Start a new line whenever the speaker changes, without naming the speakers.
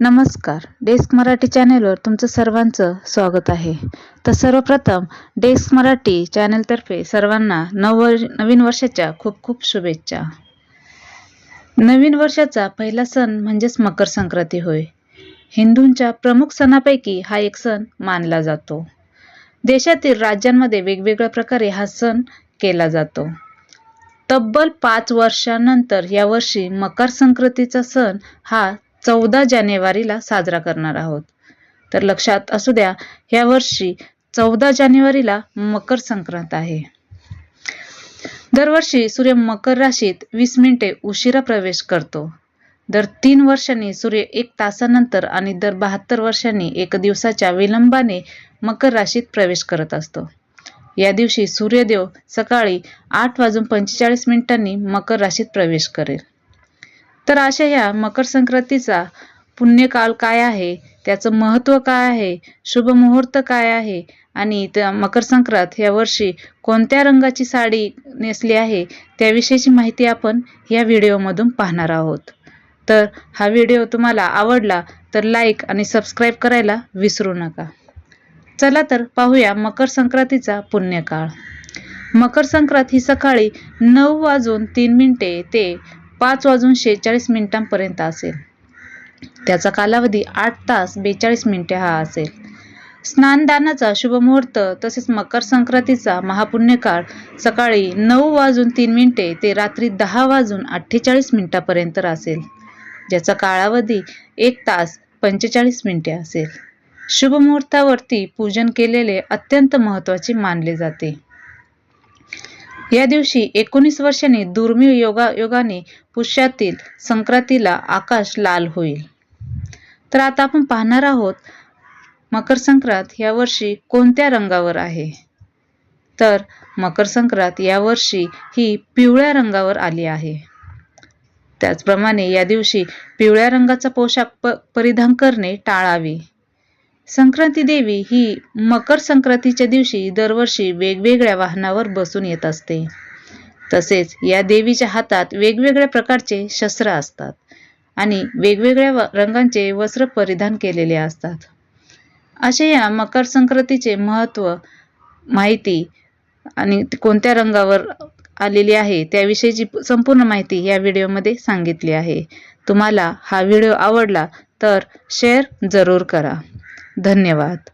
नमस्कार. डेस्क मराठी चॅनेलवर तुमचं सर्वांचं स्वागत आहे. तर सर्वप्रथम डेस्क मराठी चॅनेलतर्फे सर्वांना नव नवीन वर्षाच्या खूप खूप शुभेच्छा. नवीन वर्षाचा पहिला सण म्हणजेच मकर संक्रांती होय. हिंदूंच्या प्रमुख सणापैकी हा एक सण मानला जातो. देशातील राज्यांमध्ये वेगवेगळ्या प्रकारे हा सण केला जातो. तब्बल पाच वर्षानंतर यावर्षी मकर संक्रांतीचा सण हा चौदा जानेवारीला साजरा करणार आहोत. तर लक्षात असू द्या ह्या वर्षी चौदा जानेवारीला मकर संक्रांत आहे. दरवर्षी सूर्य मकर राशीत वीस मिनिटे उशिरा प्रवेश करतो. दर तीन वर्षांनी सूर्य एक तासानंतर आणि दर बहात्तर वर्षांनी एक दिवसाच्या विलंबाने मकर राशीत प्रवेश करत असतो. या दिवशी सूर्यदेव सकाळी आठ वाजून पंचेचाळीस मिनिटांनी मकर राशीत प्रवेश करेल. तर अशा ह्या मकर संक्रांतीचा पुण्यकाल काय आहे? त्याचं महत्त्व काय आहे? शुभ मुहूर्त काय आहे? आणि त्या मकर संक्रांत या वर्षी कोणत्या रंगाची साडी नेसली आहे? त्याविषयीची माहिती आपण या व्हिडिओमधून पाहणार आहोत. तर हा व्हिडिओ तुम्हाला आवडला तर लाईक आणि सबस्क्राईब करायला विसरू नका. चला तर पाहूया मकर संक्रांतीचा पुण्यकाळ. मकर संक्रांत ही सकाळी नऊ वाजून तीन मिनिटे ते पाच वाजून शेहेचाळीस मिनिटांपर्यंत असेल. त्याचा कालावधी आठ तास बेचाळीस मिनिटे हा असेल. स्नानदानाचा शुभ मुहूर्त तसेच मकर संक्रांतीचा महापुण्यकाळ सकाळी नऊ वाजून तीन मिनिटे ते रात्री दहा वाजून अठ्ठेचाळीस मिनिटापर्यंत असेल. ज्याचा कालावधी एक तास पंचेचाळीस मिनिटे असेल. शुभ मुहूर्तावरती पूजन केलेले अत्यंत महत्त्वाचे मानले जाते. या दिवशी एकोणीस वर्षांनी दुर्मिळ योगा योगाने पुष्यातील संक्रांतीला आकाश लाल होईल. तर आता आपण पाहणार आहोत मकर संक्रांत या वर्षी कोणत्या रंगावर आहे? तर मकर संक्रांत या वर्षी ही पिवळ्या रंगावर आली आहे. त्याचप्रमाणे या दिवशी पिवळ्या रंगाचा पोशाख प परिधान करणे टाळावे. संक्रांती देवी ही मकर संक्रांतीच्या दिवशी दरवर्षी वेगवेगळ्या वाहनावर बसून येत असते. तसेच या देवीच्या हातात वेगवेगळ्या प्रकारचे शस्त्र असतात आणि वेगवेगळ्या रंगांचे वस्त्र परिधान केलेले असतात. असे या मकर संक्रांतीचे महत्त्व माहिती आणि कोणत्या रंगावर आलेली आहे त्याविषयीची संपूर्ण माहिती या व्हिडिओमध्ये सांगितली आहे. तुम्हाला हा व्हिडिओ आवडला तर शेअर जरूर करा. धन्यवाद.